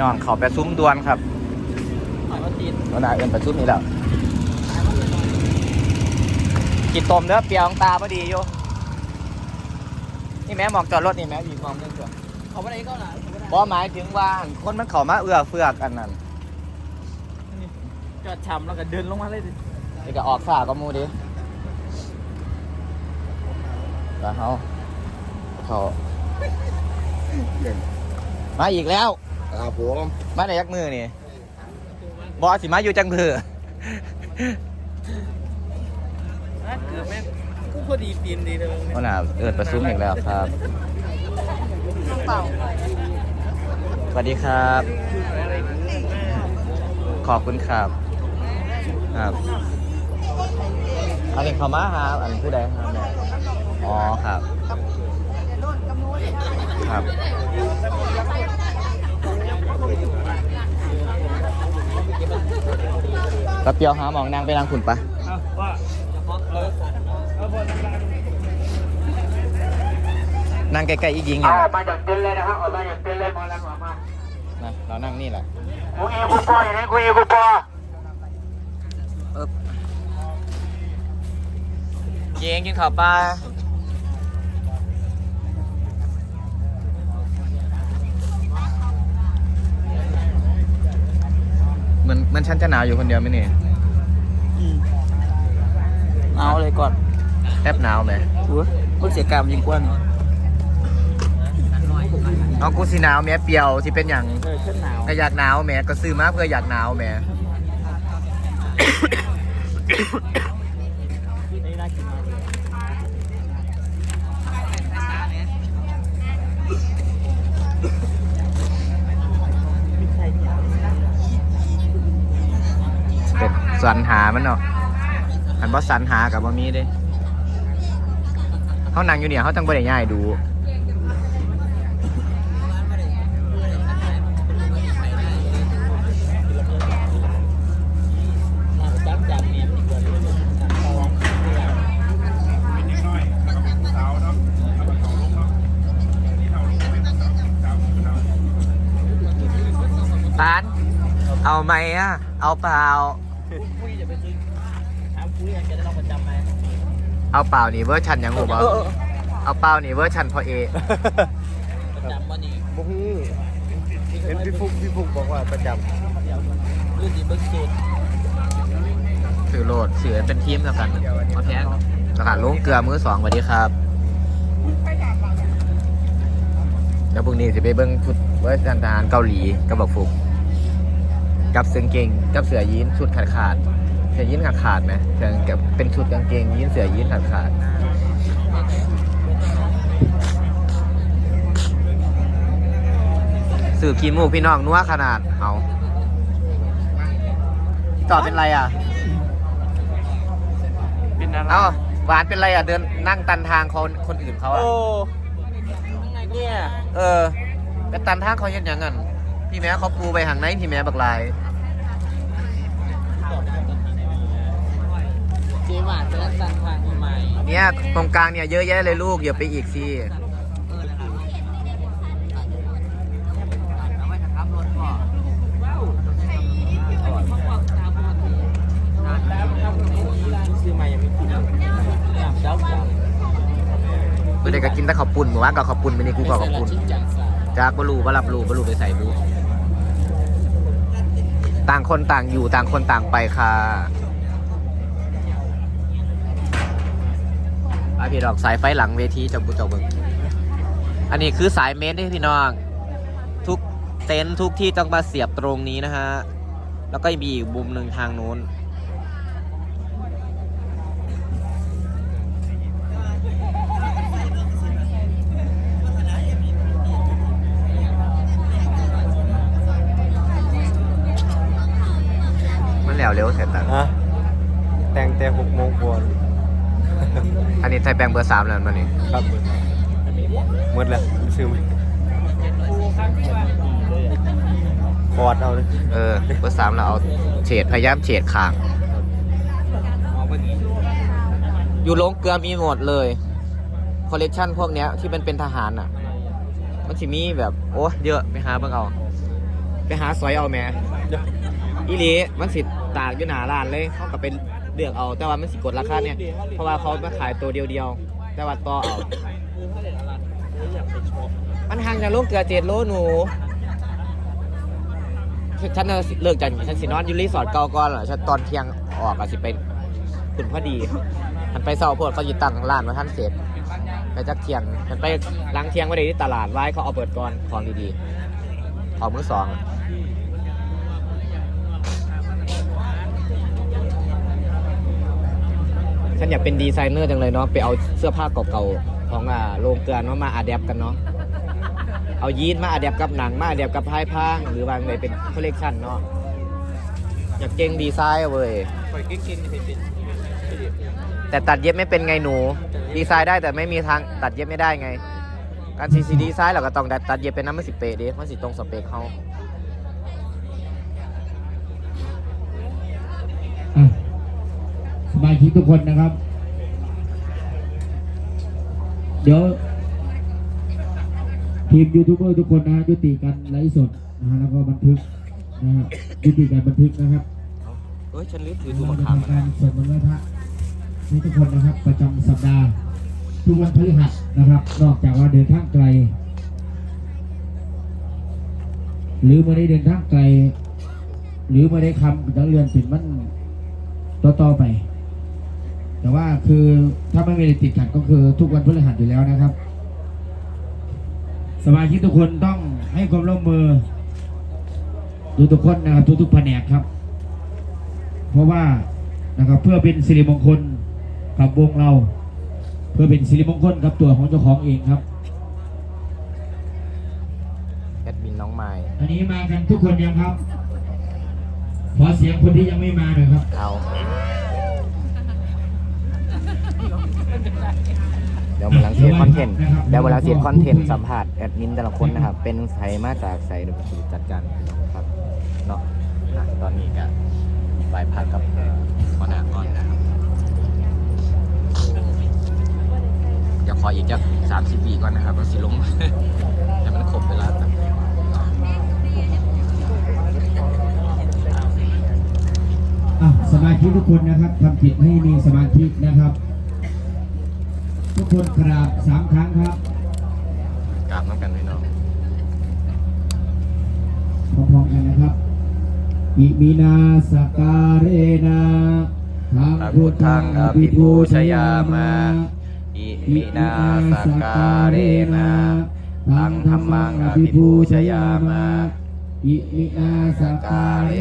น้องเขาไปซุ้มดวนครับหอยมาตีนวันนาเอินไปซุ้มนี่แล้วกินต้มเนื้อเปรียวของตาพอดีอยู่นี่แม่หมองจอดรถนี่แม่มีความเรื่องเกี่ยวเขาไม่ได้ก็หล่ะบ่หมายถึงว่าคนมันเขามาเอื้อเฟื้อกันนั่นจอดช้ำแล้วก็เดินลงมาเลยดินี่ก็ออกฝ่าก็มูดิแล้วเขาเขามาอีกแล้ว ครับผมมาในยักมือนี่บอสิมาอยู่จังเพืออะเกือบแม่งกูพอดีตีนดีเลยวันน่ะเอิดประซุมอีกแล้วครับเปล่าสวัสดีครับ ขอบคุณครับครับอันนี้เขามาหาอันผู้ใดครับเนี่ยอ๋อครับ ครับก ระเปียวหาหมองนางไปนางขุนปะว่าเออเออพอทำงานนั่งใกล้ๆอีกยิงออะอกมาจากเต็นท์เลยนะครับออกมาจากเต็นท์เลยมาแล้วออกมานะเรานั่งนี่แหละกูอีกูปออย่างนี้กูอีกูปอเย้งกินข้าวปลา มือนเหมันฉันจะหนาวอยู่คนเดียวไหมนี่เอาเลยก่อนแอบหนาวไหมหัวมึงเสียกรรมยิงกว่านี่เอากูสิหนาวแม่เปียวสิเป็นอย่างเออเช่นหนาวก็อยากหนาวแม่ก็ซื้อมาเพื่ออยากหนาวแม่นี่น่ากินมากเลย สรรหามันเนาะอันบ่สรรหากับบ่มีเด้เขานั่งอยู่เนี่ยเขาต้องบ่ได้ง่ายดูจับจับเนี่ยดีกว่าจับเขาตานเอาไหมอะ เอาเปล่า คุยจะไปซื้อถามคุยอยากจะได้ลองประจำไหมเอาเปล่านี่เวอร์ชันยังหูบ่เอาเปล่านี่เวอร์ชันพอเอประจำวันนี้บุ้งเห็นพี่ฟุกพี่ฟุกบอกว่าประจรุ่นนี้เบิ้งสูตรถือโหลดถือเป็นทีมแล้วกันมาแพ้แล้วกันลุงเกลือมือสองสวัสดีครับเดี๋ยวพรุ่งนี้จะไปเบิ้งชุดเวอร์ชันทหารเกาหลีกับบักฟุก กับเสื้อเกงกับเสื้อยีนชุดขาดขาดๆเสื้อยีนขาดขาดๆไหมเสื้อกับเป็นชุดกางเกงยีนเสื้อยีนขาดขาดๆสื่อขีมูกพี่น้องนัวขนาดเอาต่อเป็นไรอะเป็นอะไรเอ้าหวานเป็นไรอะเดินนั่งตันทางคนคนอื่นเขาอะโอ้เนี่ยเออไปตันทางเขาเห็นยังงั้นพี่แม่เขาปูไปหางไหนพี่แม่บักลาย เจ๊หวานจะรักสันทางใหม่เนี่ยตรงกลางเนี่ยเยอะแยะเลยลูกอย่าไปอีกสิซื้อใหม่ยังไม่กินอยากเจ้าอยากเมื่อใดก็กินแต่ข้าวปุ้นหมู่บ้านก็ข้าวปุ้นไปนี่กูก็ข้าวปุ้นชิ้นจากสายจากบรูบรับรูบรูไปใส่บู ต่างคนต่างอยู่ต่างคนต่างไปค่ะไอพี่ดอกสายไฟหลังเวทีจับบุจับเบิงอันนี้คือสายเมนที่พี่น้อง ทุกเต็นท์ทุกที่ต้องมาเสียบตรงนี้นะฮะ แล้วก็มีอีกมุมหนึ่งทางนู้น แล้วเร็วเสร็จแล้วำฮะแต่งแต่หกโมงกว่าอันนี้ไทยแบงค์เบอร์สามแล้วมันนี่ครับหมดแล้วซื้อไหมคอร์ดเอาเลยเออเบอร์สามเราเอาเฉดพยายามเฉดขางเอาไปนี้อยู่ลงเกลือมีหมดเลยคอลเลกชันพวกเนี้ยที่มันเป็นทหารอะ มันจะมีแบบ โอ้เยอะไปหาเบิ่งเอา ไปหาซอยเอาแหม่อีหลีมันสิ ตากอยู่หน้าร้านเลยเขาก็เป็นเลือกเอา แต่ว่ามันสิกดราคาเนี่ย เพราะว่าเขามาขายตัวเดียวๆ แต่ว่าต่อเอาคือถ้าเด็ดอลันผมอยากไปชมมันห่างจากโลกเกือเจ็ดโลหนูฉันน่ะเลิกจากฉันสินอนอยู่รีสอร์ทเก่าก่อนเหรอฉันตอนเที่ยงออกอะสิเป็นคุณพอดีมันไปเศร้าโพดเขาอยู่ตั้งร้านมาท่านเสร็จไปจักเที่ยงมันไปล้างเที่ยงไว้ได้ที่ตลาดไว้เขาเอาเปิดก่อนของดีๆของมือสอง นอยากเป็นดีไซเนอร์จังเลยเนาะไปเอาเสื้อผ้าเก่าๆของอ่าโรงเกลือเนาะมาอาแดปกันเนาะเอายีนมาอาแดปกับหนังมาอาแดปกับพายพาง หรือวางเลยเป็นคอลเลกชันเนาะอยากเก่งดีไซน์อะเว้ยปล่อยเก่งๆนี่เป็นแต่ตัดเย็บไม่เป็นไงหนู ดีไซน์ได้แต่ไม่มีทางตัดเย็บไม่ได้ไงการซีซีดีไซน์เราก็ต้องตัดเย็บเป็นน้ำมันสิเปะดิมันสิตรงสเปคเขา อะสมาชิกทุกคนนะครับ เดี๋ยวทีมยูทูบเบอร์ทุกคนนะฮะยุติการไลฟ์สดนะฮะแล้วก็บันทึกนะฮะยุติการบันทึกนะครับเอ้ยฉันลืมถือเราถุงมะจะขามมาทำการสวดมนต์ไหว้พระให้ทุกคนนะครับ ประจำสัปดาห์ทุกวันพฤหัสนะครับ นอกจากว่าเดินทางไกล หรือไม่ได้เดินทางไกล หรือไม่ได้คำจังเรือนปิดมันต่อต่อๆไป แต่ว่าคือถ้าไม่มีอะไรติดขัดก็คือทุกวันพฤหัสอยู่แล้วนะครับ สมาชิกทุกคนต้องให้ความร่วมมือดูทุกคนนะครับทุกๆแผนกครับ เพราะว่านะครับเพื่อเป็นสิริมงคลกับวงเรา เพื่อเป็นสิริมงคลกับตัวของเจ้าของเองครับแอดมินน้องไม้อันนี้มากันทุกคนยังครับ ขอเสียงคนที่ยังไม่มาหน่อยครับเอา เดี๋ยวมาลังเสียคอนเทนต์เดี๋ยวมาลังเสียคอนเทนต์สัมภาษณ์แอดมินแต่ละคนนะครับ เป็นใสมาจากใสเดี๋ยวผมจะจัดการครับเนาะอะตอนนี้ก็ไปพักกับหัวหน้าก่อนนะครับเดี๋ยวขออีกจักสามสิบวิก่อนนะครับก็สิลงให้มันครบเวลาครับอะสมาธิทุกคนนะครับทำจิตให้มีสมาธินะครับ ทุกคนกราบสามครั้งครับกราบน้ำกันพี่น้องพร้อมๆกันนะครับ อิมินาสการเรนะทางพุทธังอภิปูชยามาอิอิมิมินานาสสกาการเรเรนะนะทัทังงธธรรรรมัมังงออภิภิปูปูชชยายามามาอิมินาสการเร